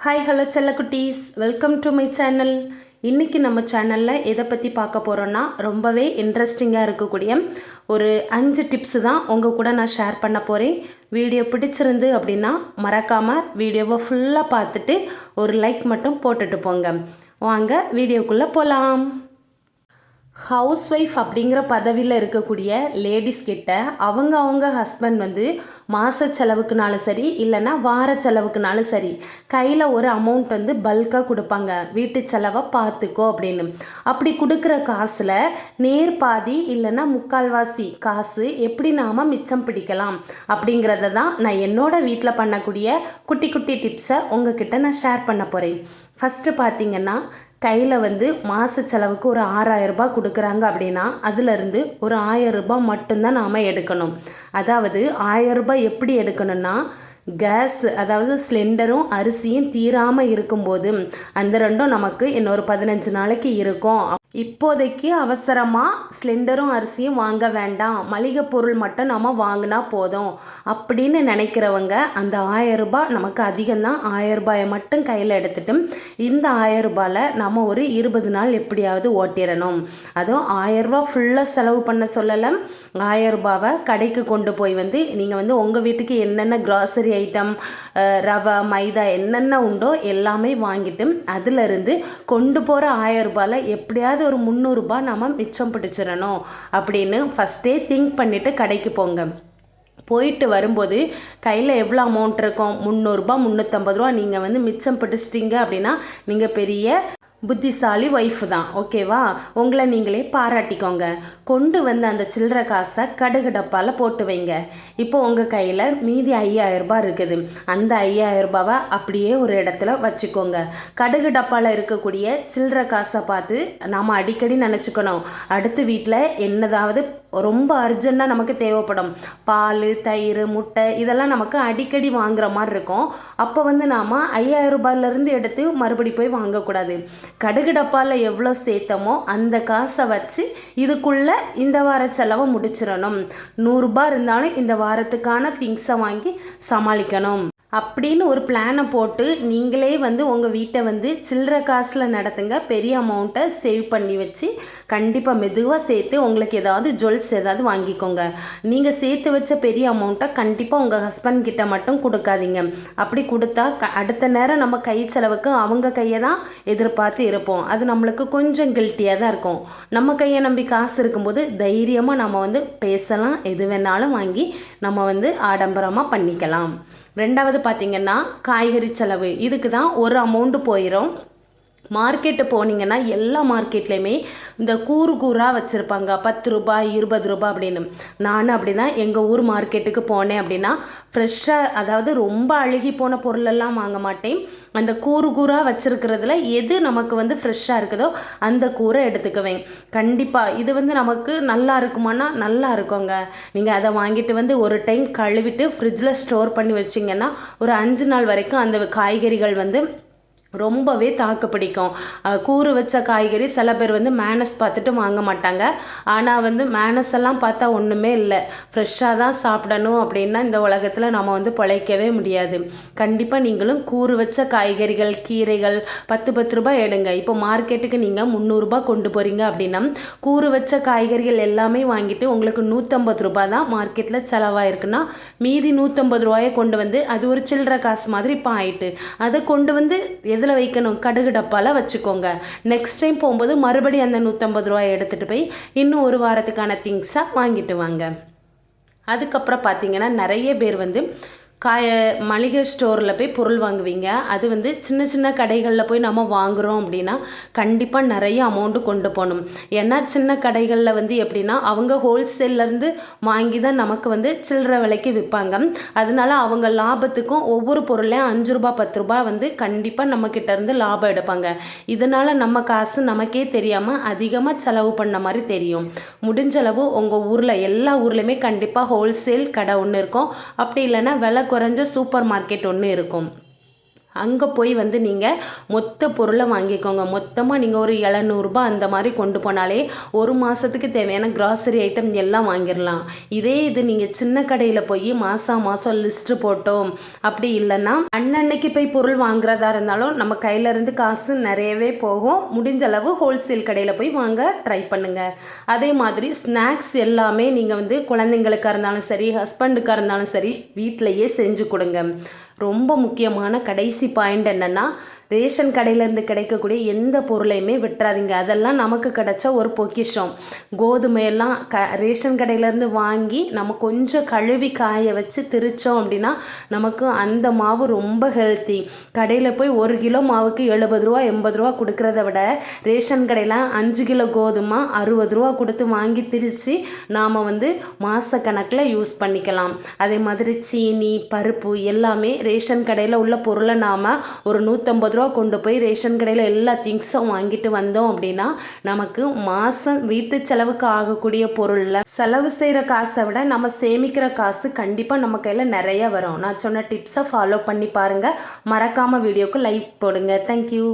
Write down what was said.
Hi hello செல்லக்குட்டீஸ். Welcome to my channel இன்றைக்கி நம்ம சேனலில் எதை பற்றி பார்க்க போகிறோன்னா ரொம்பவே இன்ட்ரெஸ்டிங்காக இருக்கக்கூடிய ஒரு அஞ்சு டிப்ஸு தான் உங்கள் கூட நான் ஷேர் பண்ண போகிறேன் வீடியோ பிடிச்சிருந்து அப்படின்னா மறக்காமல் வீடியோவை ஃபுல்லாக பார்த்துட்டு ஒரு லைக் மட்டும் போட்டுட்டு போங்க. வாங்க வீடியோக்குள்ளே போகலாம் ஹவுஸ் ஒய்ஃப் அப்படிங்கிற பதவியில் இருக்கக்கூடிய லேடிஸ் கிட்ட அவங்க அவங்க ஹஸ்பண்ட் வந்து மாத செலவுக்குனாலும் சரி இல்லைன்னா வார செலவுக்குனாலும் சரி கையில் ஒரு அமௌண்ட் வந்து பல்காக கொடுப்பாங்க. வீட்டு செலவை பார்த்துக்கோ அப்படின்னு. அப்படி கொடுக்குற காசில் நேர் பாதி இல்லைன்னா முக்கால்வாசி காசு எப்படி நாம் மிச்சம் பிடிக்கலாம் அப்படிங்கிறத தான் நான் என்னோட வீட்டில் பண்ணக்கூடிய குட்டி குட்டி டிப்ஸை உங்ககிட்ட நான் ஷேர் பண்ண போகிறேன் ஃபஸ்ட்டு பார்த்தீங்கன்னா கையில் வந்து மாத செலவுக்கு ஒரு ஆறாயிரம் ரூபாய் கொடுக்குறாங்க அப்படின்னா அதுலேருந்து ஒரு ஆயரரூபா மட்டும்தான் நாம் எடுக்கணும். அதாவது ஆயிரம் எப்படி எடுக்கணும்னா கேஸ் அதாவது சிலிண்டரும் அரிசியும் தீராமல் இருக்கும்போது அந்த ரெண்டும் நமக்கு இன்னொரு பதினஞ்சு நாளைக்கு இருக்கும். இப்போதைக்கு அவசரமாக சிலிண்டரும் அரிசியும் வாங்க வேண்டாம். மளிகை பொருள் மட்டும் நம்ம வாங்கினா போதும். அப்படின்னு நினைக்கிறவங்க அந்த ஆயிரம் ரூபாய் நமக்கு அதிகம்தான். ஆயரூபாயை ரூபாயை மட்டும் கையில் எடுத்துட்டு இந்த ஆயிரம் ரூபாயில் நம்ம ஒரு இருபது நாள் எப்படியாவது ஓட்டிடணும் அதுவும் ஆயரூபா ஃபுல்லாக செலவு பண்ண சொல்லலை. ஆயிரம் ரூபாவை கடைக்கு கொண்டு போய் வந்து நீங்கள் வந்து உங்கள் வீட்டுக்கு என்னென்ன கிராசரி ஐட்டம் ரவை மைதா என்னென்ன உண்டோ எல்லாமே வாங்கிட்டு அதிலிருந்து கொண்டு போகிற ஆயிரம் ரூபாயில் எப்படியாவது ஒரு முந்நூறுரூபா நம்ம மிச்சம் பிடிச்சிடணும் அப்படின்னு ஃபஸ்ட்டே திங்க் பண்ணிவிட்டு கடைக்கு போங்க. போயிட்டு வரும்போது கையில் எவ்வளோ அமௌண்ட் இருக்கும்? முந்நூறுரூபா முந்நூற்றம்பது ரூபா நீங்கள் வந்து மிச்சம் பிடிச்சிட்டிங்க அப்படின்னா நீங்கள் பெரிய புத்திசாலி ஒய்ஃப் தான் ஓகேவா உங்களை நீங்களே பாராட்டிக்கோங்க. கொண்டு வந்து அந்த சில்லற காசை கடுகு டப்பாவில் போட்டு வைங்க. இப்போ உங்கள் கையில் மீதி ஐயாயிரம் ரூபாய் இருக்குது. அந்த ஐயாயிரரூபாவை அப்படியே ஒரு இடத்துல வச்சுக்கோங்க. கடுகு டப்பாவில் இருக்கக்கூடிய சில்லற காசை பார்த்து நாம் அடிக்கடி நினச்சிக்கணும். அடுத்த வீட்டில் என்னதாவது ரொம்ப அர்ஜெண்ட்டாக நமக்கு தேவைப்படும். பால் தயிர் முட்டை இதெல்லாம் நமக்கு அடிக்கடி வாங்குகிற மாதிரி இருக்கும். அப்போ வந்து நாம் ஐயாயிரம் ரூபாயிலேருந்து எடுத்து மறுபடி போய் வாங்கக்கூடாது. கடுகு டப்பாவில் எவ்வளோ சேர்த்தமோ அந்த காசை வச்சு இதுக்குள்ளே இந்த வார செலவை முடிச்சிடணும். நூறுரூபா இருந்தாலும் இந்த வாரத்துக்கான திங்ஸை வாங்கி சமாளிக்கணும். அப்படின்னு ஒரு பிளானை போட்டு நீங்களே வந்து உங்கள் வீட்டை வந்து சில்லற காசில் நடத்துங்க. பெரிய அமௌண்ட்டை சேவ் பண்ணி வச்சு கண்டிப்பாக மெதுவாக சேர்த்து உங்களுக்கு ஏதாவது ஜுவல்ஸ் ஏதாவது வாங்கிக்கோங்க. நீங்கள் சேர்த்து வச்ச பெரிய அமௌண்ட்டை கண்டிப்பாக உங்கள் ஹஸ்பண்ட் கிட்ட மட்டும் கொடுக்காதீங்க. அப்படி கொடுத்தா க அடுத்த நேரம் நம்ம கை செலவுக்கு அவங்க கையை தான் எதிர்பார்த்து இருப்போம். அது நம்மளுக்கு கொஞ்சம் கில்ட்டியாக தான் இருக்கும். நம்ம கையை நம்பி காசு இருக்கும்போது தைரியமாக நம்ம வந்து பேசலாம். எது வேணாலும் வாங்கி நம்ம வந்து ஆடம்பரமாக பண்ணிக்கலாம். ரெண்டாவது பார்த்திங்கன்னா காய்கறி செலவு. இதுக்கு தான் ஒரு அமௌண்ட்டு போயிடும் மார்க்கெட்டு போனீங்கன்னா எல்லா மார்க்கெட்லேயுமே இந்த கூறு கூறாக வச்சுருப்பாங்க. பத்து ரூபாய் இருபது ரூபாய் அப்படின்னு. நானும் அப்படி தான் எங்கள் ஊர் மார்க்கெட்டுக்கு போனேன் அப்படின்னா ஃப்ரெஷ்ஷாக அதாவது ரொம்ப அழுகி போன பொருளெல்லாம் வாங்க மாட்டேன். அந்த கூறு கூறாக வச்சுருக்கிறதுல எது நமக்கு வந்து ஃப்ரெஷ்ஷாக இருக்குதோ அந்த கூரை எடுத்துக்குவேன். கண்டிப்பாக இது வந்து நமக்கு நல்லா இருக்குமானா நல்லா இருக்குங்க. நீங்கள் அதை வாங்கிட்டு வந்து ஒரு டைம் கழுவிட்டு ஃப்ரிட்ஜில் ஸ்டோர் பண்ணி வச்சிங்கன்னா ஒரு அஞ்சு நாள் வரைக்கும் அந்த காய்கறிகள் வந்து ரொம்பவே தாக்கு பிடிக்கும். கூறு வச்ச காய்கறி சில பேர் வந்து மேனஸ் பார்த்துட்டு வாங்க மாட்டாங்க. ஆனால் வந்து மேனஸ் எல்லாம் பார்த்தா ஒன்றுமே இல்லை. ஃப்ரெஷ்ஷாக தான் சாப்பிடணும் அப்படின்னா இந்த உலகத்தில் நம்ம வந்து பிழைக்கவே முடியாது. கண்டிப்பாக நீங்களும் கூறு வச்ச காய்கறிகள் கீரைகள் பத்து பத்து ரூபாய் எடுங்க. இப்போ மார்க்கெட்டுக்கு நீங்கள் முந்நூறுரூபா கொண்டு போகிறீங்க அப்படின்னா கூறு வச்ச காய்கறிகள் எல்லாமே வாங்கிட்டு உங்களுக்கு நூற்றம்பது ரூபாய் தான் மார்க்கெட்டில் செலவாயிருக்குன்னா மீதி நூற்றம்பது ரூபாயை கொண்டு வந்து அது ஒரு சில்லற காசு மாதிரி இப்போ ஆயிட்டு அதை கொண்டு வந்து எதில் வைக்கணும்? கடுகு டப்பாவில் வச்சுக்கோங்க. நெக்ஸ்ட் டைம் போகும்போது மறுபடியும் அந்த நூற்றம்பது ரூபாய் எடுத்துகிட்டு போய் இன்னும் ஒரு வாரத்துக்கான திங்ஸாக வாங்கிட்டு வாங்க. அதுக்கப்புறம் பார்த்தீங்கன்னா நிறைய பேர் வந்து காய மளிகை ஸ்டோரில் போய் பொருள் வாங்குவீங்க. அது வந்து சின்ன சின்ன கடைகளில் போய் நம்ம வாங்குகிறோம் அப்படின்னா கண்டிப்பாக நிறைய அமௌண்ட்டு கொண்டு போகணும். ஏன்னா சின்ன கடைகளில் வந்து எப்படின்னா அவங்க ஹோல்சேல்லேருந்து வாங்கி தான் நமக்கு வந்து சில்லற விலைக்கு விற்பாங்க. அதனால அவங்க லாபத்துக்கும் ஒவ்வொரு பொருளையும் அஞ்சு ரூபா பத்து ரூபா வந்து கண்டிப்பாக நம்மக்கிட்டேருந்து லாபம் எடுப்பாங்க. இதனால் நம்ம காசு நமக்கே தெரியாமல் அதிகமாக செலவு பண்ண மாதிரி தெரியும். முடிஞ்சளவு உங்கள் ஊரில் எல்லா ஊர்லேயுமே கண்டிப்பாக ஹோல்சேல் கடை ஒன்று இருக்கும். அப்படி இல்லைன்னா விலை குறைஞ்ச சூப்பர் மார்க்கெட் ஒன்று இருக்கும். அங்கே போய் வந்து நீங்கள் மொத்த பொருளை வாங்கிக்கோங்க. மொத்தமாக நீங்கள் ஒரு எழுநூறுபா அந்த மாதிரி கொண்டு போனாலே ஒரு மாதத்துக்கு தேவையான கிராசரி ஐட்டம் எல்லாம் வாங்கிடலாம். இதே இது நீங்கள் சின்ன கடையில் போய் மாதம் மாதம் லிஸ்ட்டு போட்டோம். அப்படி இல்லைன்னா அன்னன்னைக்கு போய் பொருள் வாங்குறதா இருந்தாலும் நம்ம கையிலேருந்து காசு நிறையவே போகும். முடிஞ்ச அளவு ஹோல்சேல் கடையில் போய் வாங்க ட்ரை பண்ணுங்கள் அதே மாதிரி ஸ்நாக்ஸ் எல்லாமே நீங்கள் வந்து குழந்தைங்களுக்காக இருந்தாலும் சரி ஹஸ்பண்டுக்காக இருந்தாலும் சரி வீட்டிலையே செஞ்சு கொடுங்க. ரொம்ப முக்கியமான கடைசி பாயிண்ட் என்னென்னா ரேஷன் கடையிலேருந்து கிடைக்கக்கூடிய எந்த பொருளையுமே விட்டுறாதீங்க. அதெல்லாம் நமக்கு கிடைச்ச ஒரு பொக்கிஷம். கோதுமையெல்லாம் க ரேஷன் கடையிலேருந்து வாங்கி நம்ம கொஞ்சம் கழுவி காய வச்சு திரிச்சோம் அப்படின்னா நமக்கு அந்த மாவு ரொம்ப ஹெல்த்தி கடையில் போய் ஒரு கிலோ மாவுக்கு எழுபது ரூபா எண்பது ரூபா கொடுக்குறத விட ரேஷன் கடையில் அஞ்சு கிலோ கோதுமை அறுபது ரூபா கொடுத்து வாங்கி திரித்து நாம் வந்து மாத கணக்கில் யூஸ் பண்ணிக்கலாம். அதே மாதிரி சீனி பருப்பு எல்லாமே ரேஷன் கடையில் உள்ள பொருளை நாம் ஒரு நூற்றம்பது ரூபா கொண்டு போய் ரேஷன் கடையில் எல்லா திங்ஸும் வாங்கிட்டு வந்தோம் அப்படின்னா நமக்கு மாதம் வீட்டு செலவுக்கு ஆகக்கூடிய பொருளில் செலவு செய்கிற காசை விட நம்ம சேமிக்கிற காசு கண்டிப்பாக நம்ம கையில் நிறைய வரும். நான் சொன்ன டிப்ஸை ஃபாலோ பண்ணி பாருங்கள் மறக்காமல் வீடியோக்கு லைக் போடுங்க. தேங்க்யூ